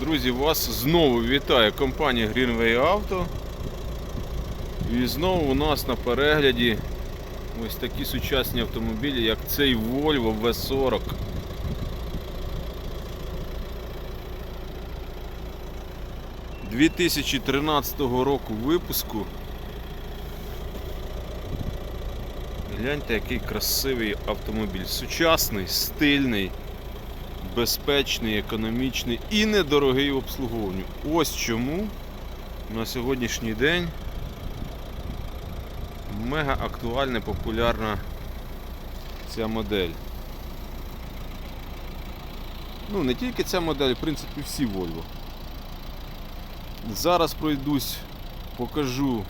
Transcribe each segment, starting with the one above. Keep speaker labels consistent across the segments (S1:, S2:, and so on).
S1: Друзі, вас знову вітає компанія Greenway Auto. І знову у нас на перегляді ось такі сучасні автомобілі, як цей Volvo V40. – 2013 року випуску. Гляньте, який красивий автомобіль. Сучасний, стильний безпечний, економічний і недорогий в обслуговуванню. Ось чому на сьогоднішній день мега актуальна, популярна ця модель. Ну, не тільки ця модель, в принципі, всі Volvo. Зараз пройдусь, покажу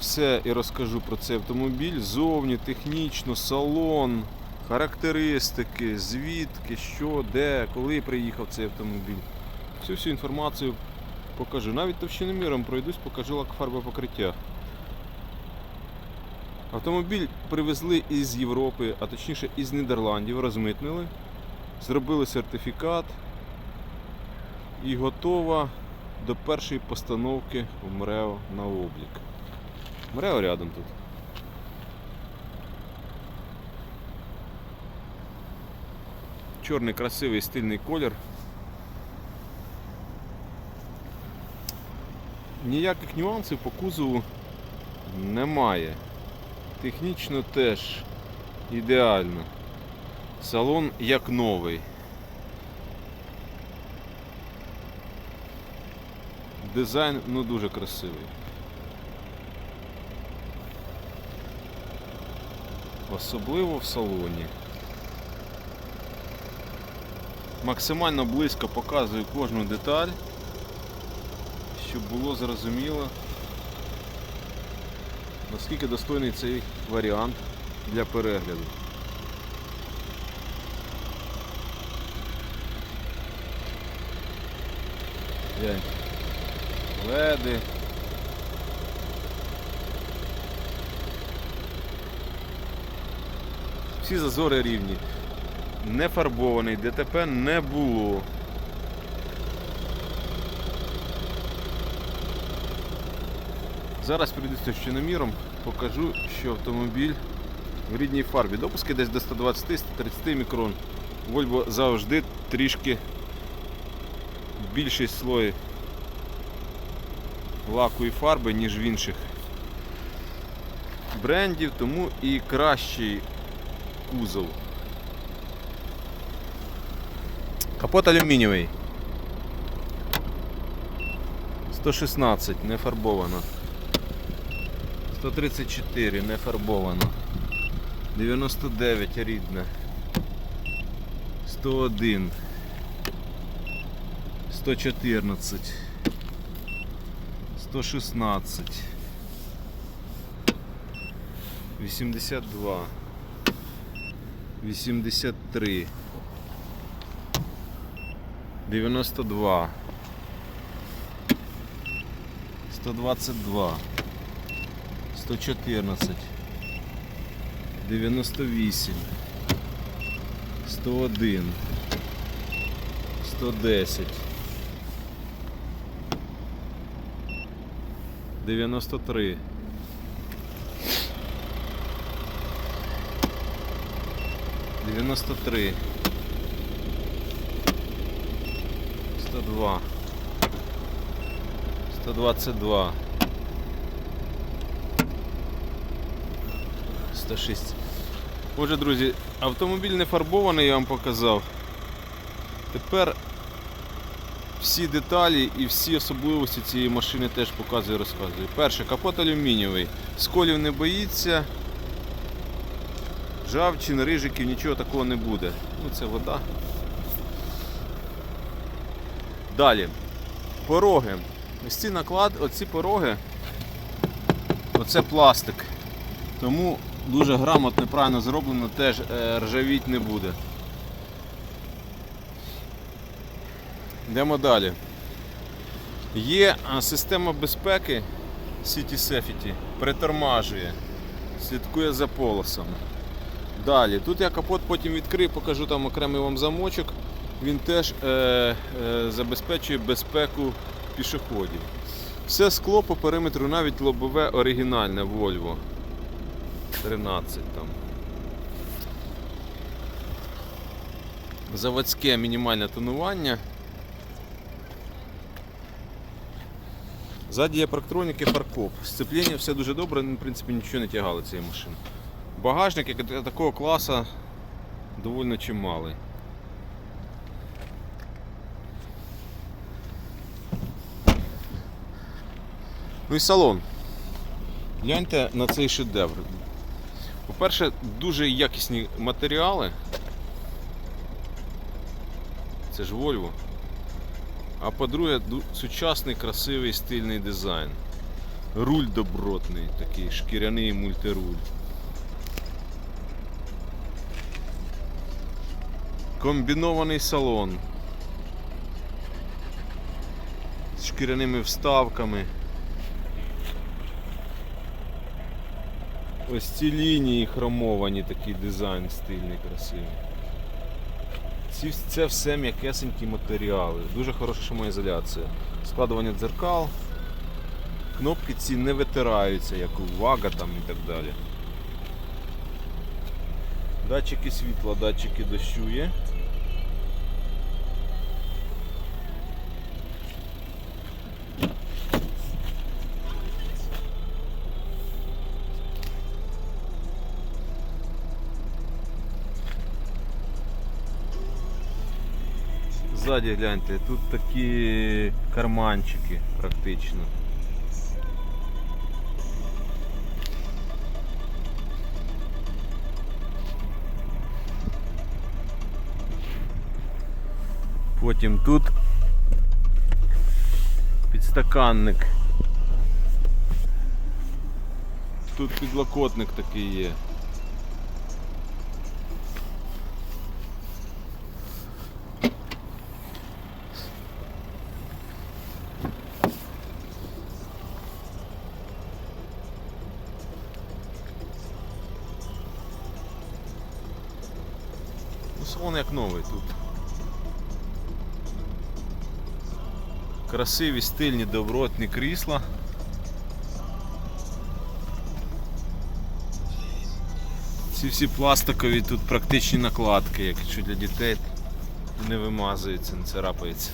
S1: все і розкажу про цей автомобіль. Зовні, технічно, салон, характеристики, звідки, що, де, коли приїхав цей автомобіль. Всю всю інформацію покажу. Навіть товщиноміром пройдусь, покажу лак покриття. Автомобіль привезли із Європи, а точніше із Нідерландів, розмитнили, зробили сертифікат і готова до першої постановки в МРЕО на облік. МРЕО рядом тут. Чорний красивий стильний колір. Ніяких нюансів по кузову немає. Технічно теж ідеально. Салон як новий. Дизайн ну дуже красивий. Особливо в салоні. Максимально близько показую кожну деталь, щоб було зрозуміло, наскільки достойний цей варіант для перегляду. Леди. Всі зазори рівні. Не фарбований, ДТП не було. Зараз прийду з товщиноміром, покажу, що автомобіль в рідній фарбі. Допуски десь до 120-130 мікрон. Volvo завжди трішки більший слой лаку і фарби, ніж в інших брендів, тому і кращий кузов. Капот алюмінієвий. 116 не фарбовано. 134 не фарбовано. 99 рідне. 101. 114. 116. 82. 83. 92 122 114 98 101 110 93 93 102 122 106 Отже, друзі, автомобіль не фарбований, я вам показав. Тепер всі деталі і всі особливості цієї машини теж показую і розказую. Перше, капот алюмінієвий, сколів не боїться, жавчин, рижиків, нічого такого не буде. Ну це вода. Далі. Пороги. Ось ці наклад, оці пороги, оце пластик. Тому дуже грамотно, правильно зроблено, теж е, ржавіть не буде. Йдемо далі. Є система безпеки City Safety, притормажує, слідкує за полосами. Далі, тут я капот потім відкрию, покажу там окремий вам замочок. Він теж е, е, забезпечує безпеку пішоходів. Все скло по периметру, навіть лобове оригінальне Volvo 13 там. Заводське мінімальне тонування. Ззаді є парктроніки, паркоп. Сцепління все дуже добре, в принципі нічого не тягали цієї машини. Багажник як такого класу доволі чималий. Ну і салон. Гляньте на цей шедевр. По-перше, дуже якісні матеріали. Це ж Volvo. А по-друге, сучасний красивий стильний дизайн. Руль добротний, такий шкіряний мультируль. Комбінований салон. З шкіряними вставками. Ось ці лінії хромовані, такий дизайн стильний, красивий. Ці, це все м'якесенькі матеріали, дуже хороша шумоізоляція. Складування дзеркал. Кнопки ці не витираються, як увага там і так далі. Датчики світла, датчики дощу є. Ззаді гляньте, тут такі карманчики практично. Потім тут підстаканник. Тут підлокотник такий є. Красиві, стильні, добротні крісла. Ці всі пластикові тут практичні накладки, якщо для дітей не вимазується, не царапається.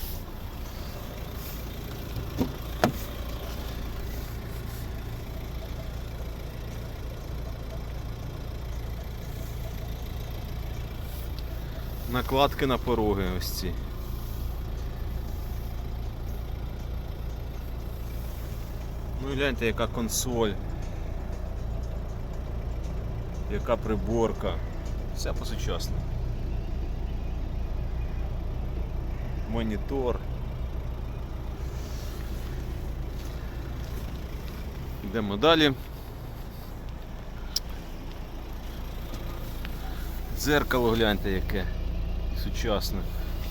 S1: Накладки на пороги ось ці. Гляньте, яка консоль. Яка приборка. Все по-сучасному. Монітор. Йдемо далі. Дзеркало гляньте яке сучасне.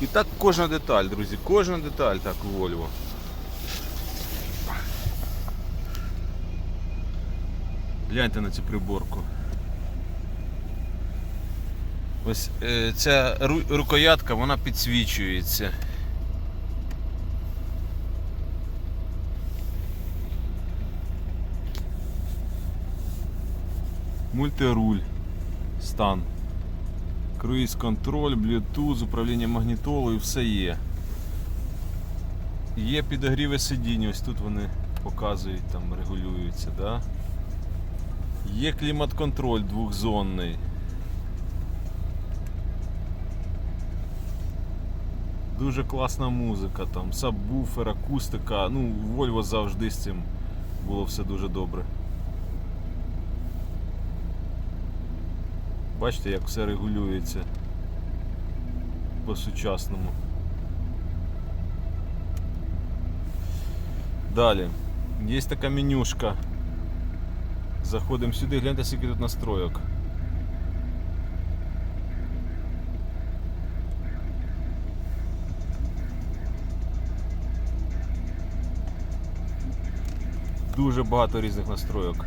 S1: І так кожна деталь, друзі, кожна деталь так у Volvo. Гляньте на цю приборку. Ось е, ця ру- рукоятка, вона підсвічується. Мультируль. Стан. Круїз контроль, Bluetooth, управління магнітолою, все є. Є підогріви сидінь, ось тут вони показують, там регулюються, да? Є клімат-контроль двохзонний. Дуже класна музика, там сабвуфер, акустика. Ну, Volvo завжди з цим було все дуже добре. Бачите, як все регулюється по-сучасному. Далі. Є така менюшка. Заходимо сюди, гляньте, скільки тут настройок. Дуже багато різних настройок.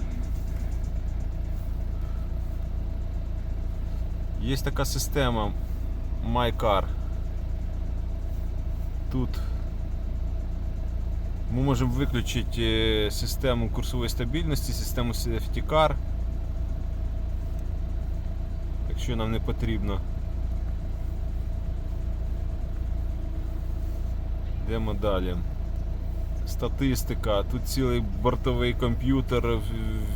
S1: Є така система MyCar. Тут ми можемо виключити е, систему курсової стабільності, систему Safety Car, якщо нам не потрібно. Йдемо далі. Статистика, тут цілий бортовий комп'ютер,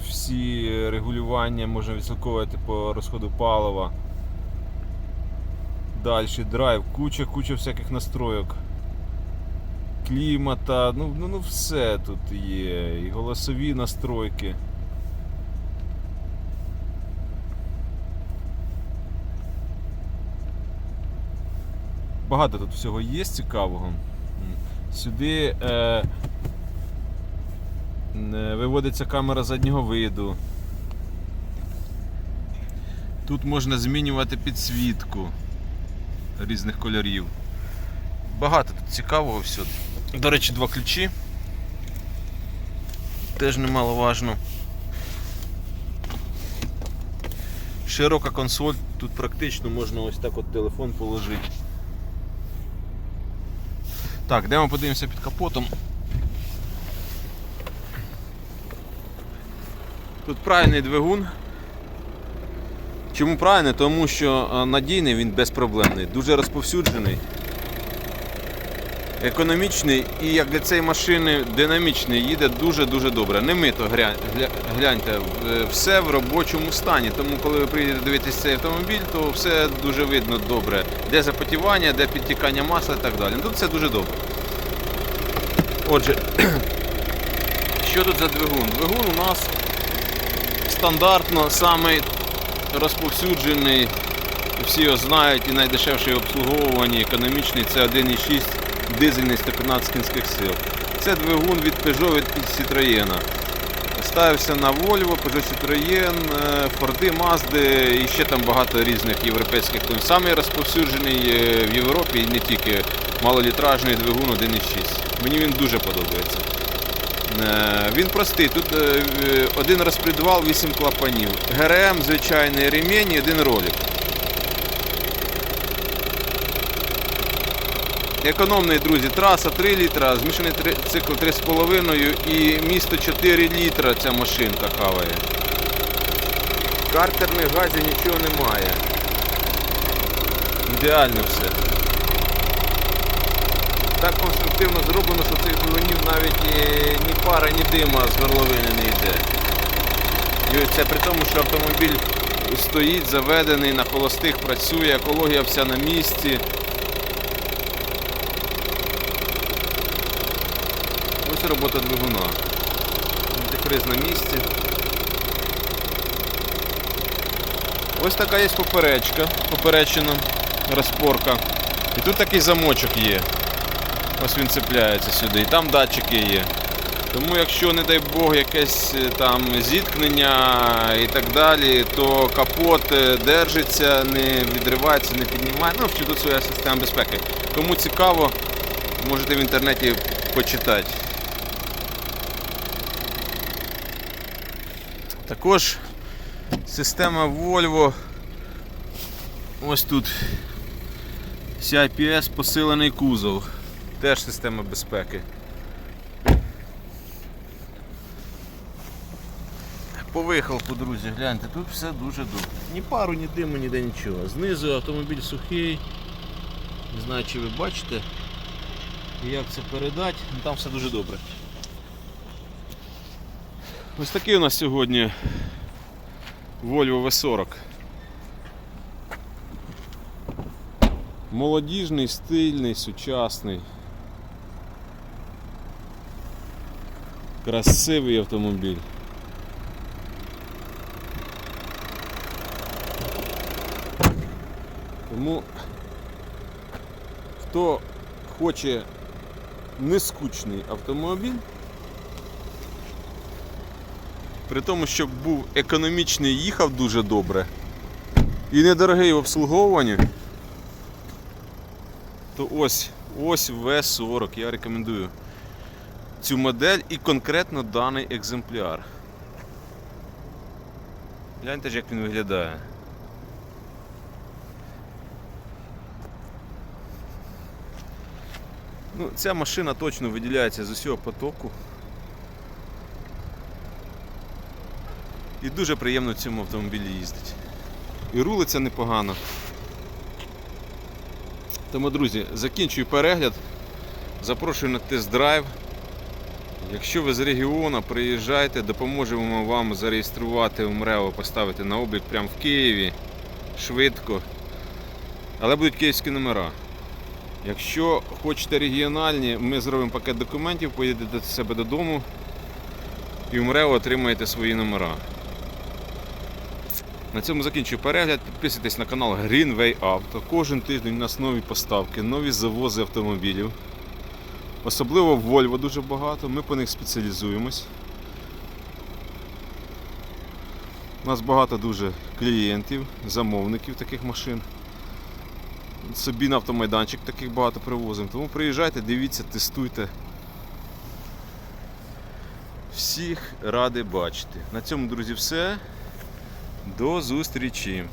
S1: всі регулювання можна відслідковувати по розходу палива. Далі драйв, куча, куча всяких настройок. Клімата, ну, ну, ну все тут є. І голосові настройки. Багато тут всього є цікавого. Сюди е, е, виводиться камера заднього виду. Тут можна змінювати підсвітку різних кольорів. Багато тут цікавого всього. До речі, два ключі. Теж немаловажно. Широка консоль, тут практично можна ось так от телефон положити. Так, йдемо подивимося під капотом. Тут правильний двигун. Чому правильний? Тому що е, надійний він безпроблемний, дуже розповсюджений, економічний і як для цієї машини динамічний, їде дуже-дуже добре. Не мито гля- гля- гляньте, все в робочому стані. Тому коли ви приїдете дивитися цей автомобіль, то все дуже видно добре. Де запотівання, де підтікання масла і так далі. Ну, Тут все дуже добре. Отже, що тут за двигун? Двигун у нас стандартно самий розповсюджений, всі його знають і найдешевший в обслуговуванні, економічний це 1,6 дизельний 115 кінських сил. Це двигун від Peugeot від Citroën. Ставився на Volvo, Peugeot Citroën, е, Ford, Mazda і ще там багато різних європейських. Тобто Самий розповсюджений е, в Європі і не тільки малолітражний двигун 1,6. Мені він дуже подобається. Е, Він простий. Тут один розпредвал, 8 клапанів. ГРМ, звичайний ремінь і один ролик. Економний, друзі, траса 3 літра, змішаний цикл 3,5 і місто 4 літра ця машинка хаває. Картерних газів нічого немає. Ідеально все. Так конструктивно зроблено, що цих двигунів навіть е, ні пара, ні дима з горловини не йде. І це при тому, що автомобіль стоїть заведений, на холостих працює, екологія вся на місці. Ось робота двигуна. Антифриз на місці. Ось така є поперечка, поперечина, розпорка. І тут такий замочок є. Ось він цепляється сюди. І там датчики є. Тому якщо, не дай Бог, якесь е, там зіткнення і так далі, то капот е, держиться, не відривається, не піднімає. Ну, що тут своя система безпеки. Кому цікаво, можете в інтернеті почитати. Також система Volvo. Ось тут CIPS посилений кузов. Теж система безпеки. По вихлопу, друзі, гляньте, тут все дуже добре. Ні пару, ні диму, ніде нічого. Знизу автомобіль сухий. Не знаю, чи ви бачите, як це передати, ну там все дуже добре. Ось такий у нас сьогодні Volvo V40. Молодіжний, стильний, сучасний. Красивий автомобіль. Тому хто хоче нескучний автомобіль, при тому, щоб був економічний, їхав дуже добре і недорогий в обслуговуванні, то ось ось V40. Я рекомендую цю модель і конкретно даний екземпляр. Гляньте ж, як він виглядає. Ну, ця машина точно виділяється з усього потоку. І дуже приємно в цьому автомобілі їздить. І рулиться непогано. Тому, друзі, закінчую перегляд. Запрошую на тест-драйв. Якщо ви з регіону, приїжджайте, допоможемо вам зареєструвати МРЕО, поставити на облік прямо в Києві швидко. Але будуть київські номера. Якщо хочете регіональні, ми зробимо пакет документів, поїдете до себе додому і в отримаєте свої номера. На цьому закінчую перегляд. Підписуйтесь на канал Greenway Auto. Кожен тиждень у нас нові поставки, нові завози автомобілів. Особливо Volvo дуже багато, ми по них спеціалізуємось. У нас багато дуже клієнтів, замовників таких машин. Собі на автомайданчик таких багато привозимо. Тому приїжджайте, дивіться, тестуйте. Всіх радий бачити. На цьому, друзі, все. До зустрічі!